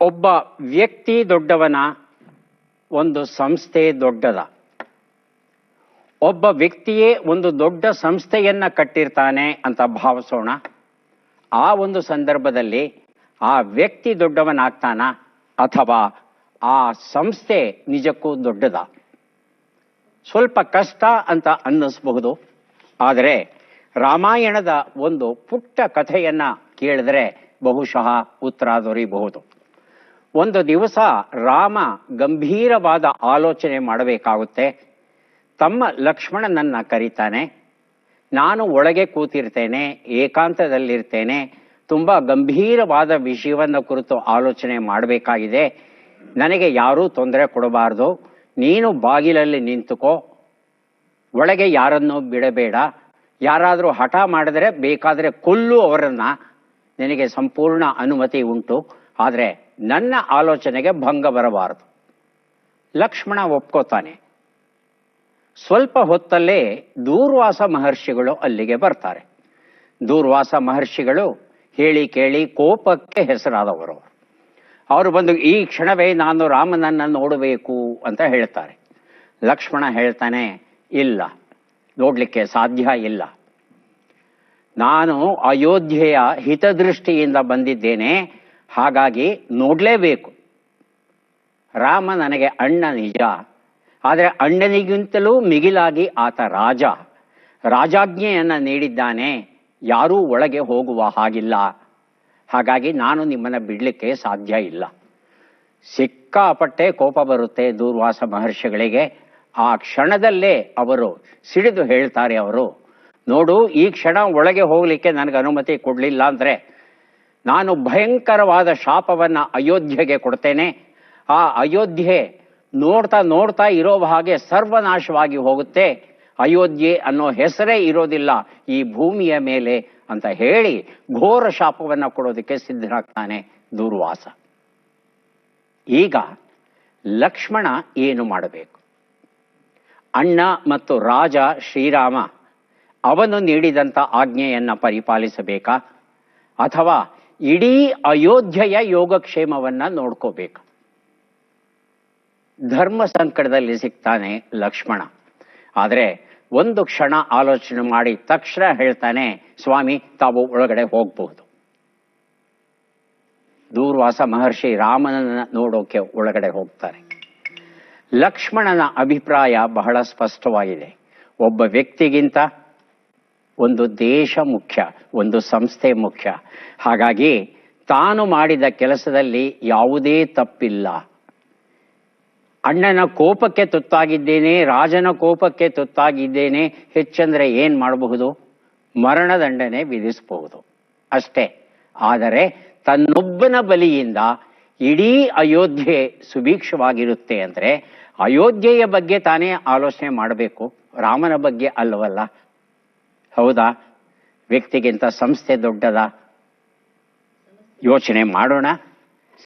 ಒಬ್ಬ ವ್ಯಕ್ತಿ ದೊಡ್ಡವನ, ಒಂದು ಸಂಸ್ಥೆ ದೊಡ್ಡದ. ಒಬ್ಬ ವ್ಯಕ್ತಿಯೇ ಒಂದು ದೊಡ್ಡ ಸಂಸ್ಥೆಯನ್ನ ಕಟ್ಟಿರ್ತಾನೆ ಅಂತ ಭಾವಿಸೋಣ. ಆ ಒಂದು ಸಂದರ್ಭದಲ್ಲಿ ಆ ವ್ಯಕ್ತಿ ದೊಡ್ಡವನಾಗ್ತಾನ ಅಥವಾ ಆ ಸಂಸ್ಥೆ ನಿಜಕ್ಕೂ ದೊಡ್ಡದ? ಸ್ವಲ್ಪ ಕಷ್ಟ ಅಂತ ಅನ್ನಿಸ್ಬಹುದು. ಆದರೆ ರಾಮಾಯಣದ ಒಂದು ಪುಟ್ಟ ಕಥೆಯನ್ನ ಕೇಳಿದ್ರೆ ಬಹುಶಃ ಉತ್ತರ ದೊರೆಯಬಹುದು ಒಂದು ದಿವಸ ರಾಮ ಗಂಭೀರವಾದ ಆಲೋಚನೆ ಮಾಡಬೇಕಾಗುತ್ತೆ. ತಮ್ಮ ಲಕ್ಷ್ಮಣನನ್ನ ಕರೀತಾನೆ. ನಾನು ಒಳಗೆ ಕೂತಿರ್ತೇನೆ, ಏಕಾಂತದಲ್ಲಿರ್ತೇನೆ. ತುಂಬ ಗಂಭೀರವಾದ ವಿಷಯವನ್ನು ಕುರಿತು ಆಲೋಚನೆ ಮಾಡಬೇಕಾಗಿದೆ. ನನಗೆ ಯಾರೂ ತೊಂದರೆ ಕೊಡಬಾರ್ದು. ನೀನು ಬಾಗಿಲಲ್ಲಿ ನಿಂತುಕೋ. ಒಳಗೆ ಯಾರನ್ನು ಬಿಡಬೇಡ. ಯಾರಾದರೂ ಹಠ ಮಾಡಿದ್ರೆ ಬೇಕಾದರೆ ಕೊಲ್ಲು ಅವರನ್ನು. ನಿನಗೆ ಸಂಪೂರ್ಣ ಅನುಮತಿ ಉಂಟು. ಆದರೆ ನನ್ನ ಆಲೋಚನೆಗೆ ಭಂಗ ಬರಬಾರದು. ಲಕ್ಷ್ಮಣ ಒಪ್ಕೋತಾನೆ. ಸ್ವಲ್ಪ ಹೊತ್ತಲ್ಲೇ ದೂರ್ವಾಸ ಮಹರ್ಷಿಗಳು ಅಲ್ಲಿಗೆ ಬರ್ತಾರೆ. ದೂರ್ವಾಸ ಮಹರ್ಷಿಗಳು ಹೇಳಿ ಕೇಳಿ ಕೋಪಕ್ಕೆ ಹೆಸರಾದವರು. ಅವರು ಬಂದು, ಈ ಕ್ಷಣವೇ ನಾನು ರಾಮನನ್ನು ನೋಡಬೇಕು ಅಂತ ಹೇಳ್ತಾರೆ. ಲಕ್ಷ್ಮಣ ಹೇಳ್ತಾನೆ, ಇಲ್ಲ, ನೋಡಲಿಕ್ಕೆ ಸಾಧ್ಯ ಇಲ್ಲ. ನಾನು ಅಯೋಧ್ಯೆಯ ಹಿತದೃಷ್ಟಿಯಿಂದ ಬಂದಿದ್ದೇನೆ. ಹಾಗಾಗಿ ನೋಡಲೇಬೇಕು. ರಾಮ ನನಗೆ ಅಣ್ಣ ನಿಜ, ಆದರೆ ಅಣ್ಣನಿಗಿಂತಲೂ ಮಿಗಿಲಾಗಿ ಆತ ರಾಜ. ರಾಜಾಜ್ಞೆಯನ್ನು ನೀಡಿದ್ದಾನೆ, ಯಾರೂ ಒಳಗೆ ಹೋಗುವ ಹಾಗಿಲ್ಲ. ಹಾಗಾಗಿ ನಾನು ನಿಮ್ಮನ್ನು ಬಿಡಲಿಕ್ಕೆ ಸಾಧ್ಯ ಇಲ್ಲ. ಸಿಕ್ಕಾಪಟ್ಟೆ ಕೋಪ ಬರುತ್ತೆ ದೂರ್ವಾಸ ಮಹರ್ಷಿಗಳಿಗೆ. ಆ ಕ್ಷಣದಲ್ಲೇ ಅವರು ಸಿಡಿದು ಹೇಳ್ತಾರೆ ಅವರು, ನೋಡು, ಈ ಕ್ಷಣ ಒಳಗೆ ಹೋಗಲಿಕ್ಕೆ ನನಗೆ ಅನುಮತಿ ಕೊಡಲಿಲ್ಲ ಅಂದ್ರೆ ನಾನು ಭಯಂಕರವಾದ ಶಾಪವನ್ನ ಅಯೋಧ್ಯೆಗೆ ಕೊಡ್ತೇನೆ. ಆ ಅಯೋಧ್ಯೆ ನೋಡ್ತಾ ನೋಡ್ತಾ ಇರೋ ಹಾಗೆ ಸರ್ವನಾಶವಾಗಿ ಹೋಗುತ್ತೆ. ಅಯೋಧ್ಯೆ ಅನ್ನೋ ಹೆಸರೇ ಇರೋದಿಲ್ಲ ಈ ಭೂಮಿಯ ಮೇಲೆ ಅಂತ ಹೇಳಿ ಘೋರ ಶಾಪವನ್ನ ಕೊಡೋದಕ್ಕೆ ಸಿದ್ಧನಾಗ್ತಾನೆ ದುರ್ವಾಸ. ಈಗ ಲಕ್ಷ್ಮಣ ಏನು ಮಾಡಬೇಕು? ಅಣ್ಣ ಮತ್ತು ರಾಜ ಶ್ರೀರಾಮ ಅವನು ನೀಡಿದಂಥ ಆಜ್ಞೆಯನ್ನು ಪರಿಪಾಲಿಸಬೇಕಾ? ಅಥವಾ ಇಡೀ ಅಯೋಧ್ಯೆಯ ಯೋಗಕ್ಷೇಮವನ್ನ ನೋಡ್ಕೋಬೇಕು. ಧರ್ಮ ಸಂಕಟದಲ್ಲಿ ಸಿಗ್ತಾನೆ ಲಕ್ಷ್ಮಣ. ಆದರೆ ಒಂದು ಕ್ಷಣ ಆಲೋಚನೆ ಮಾಡಿ ತಕ್ಷಣ ಹೇಳ್ತಾನೆ, ಸ್ವಾಮಿ, ತಾವು ಒಳಗಡೆ ಹೋಗಬಹುದು. ದೂರ್ವಾಸ ಮಹರ್ಷಿ ರಾಮನನ್ನ ನೋಡೋಕೆ ಒಳಗಡೆ ಹೋಗ್ತಾರೆ. ಲಕ್ಷ್ಮಣನ ಅಭಿಪ್ರಾಯ ಬಹಳ ಸ್ಪಷ್ಟವಾಗಿದೆ. ಒಬ್ಬ ವ್ಯಕ್ತಿಗಿಂತ ಒಂದು ದೇಶ ಮುಖ್ಯ, ಒಂದು ಸಂಸ್ಥೆ ಮುಖ್ಯ. ಹಾಗಾಗಿ ತಾನು ಮಾಡಿದ ಕೆಲಸದಲ್ಲಿ ಯಾವುದೇ ತಪ್ಪಿಲ್ಲ. ಅಣ್ಣನ ಕೋಪಕ್ಕೆ ತುತ್ತಾಗಿದ್ದೇನೆ, ರಾಜನ ಕೋಪಕ್ಕೆ ತುತ್ತಾಗಿದ್ದೇನೆ, ಹೆಚ್ಚಂದರೆ ಏನು ಮಾಡಬಹುದು? ಮರಣದಂಡನೆ ವಿಧಿಸಬಹುದು. ಅಷ್ಟೇ. ಆದರೆ ತನ್ನೊಬ್ಬನ ಬಲಿಯಿಂದ ಇಡೀ ಅಯೋಧ್ಯೆ ಸುಭೀಕ್ಷವಾಗಿರುತ್ತೆ ಅಂದರೆ ಅಯೋಧ್ಯೆಯ ಬಗ್ಗೆ ತಾನೇ ಆಲೋಚನೆ ಮಾಡಬೇಕು. ರಾಮನ ಬಗ್ಗೆ ಅಲ್ಲವಲ್ಲ. ಹೌದಾ? ವ್ಯಕ್ತಿಗಿಂತ ಸಂಸ್ಥೆ ದೊಡ್ಡದ? ಯೋಚನೆ ಮಾಡೋಣ.